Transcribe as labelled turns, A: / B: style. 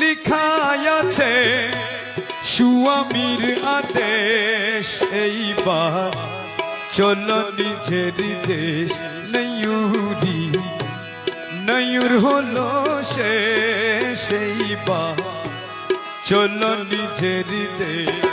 A: লিখাই আছে সুয়ামীর আদেশ, এইবার চলো নিজের দেশ, নয়ুরি, নয়ুর হলো সেই বা চলো নিজের দেশ।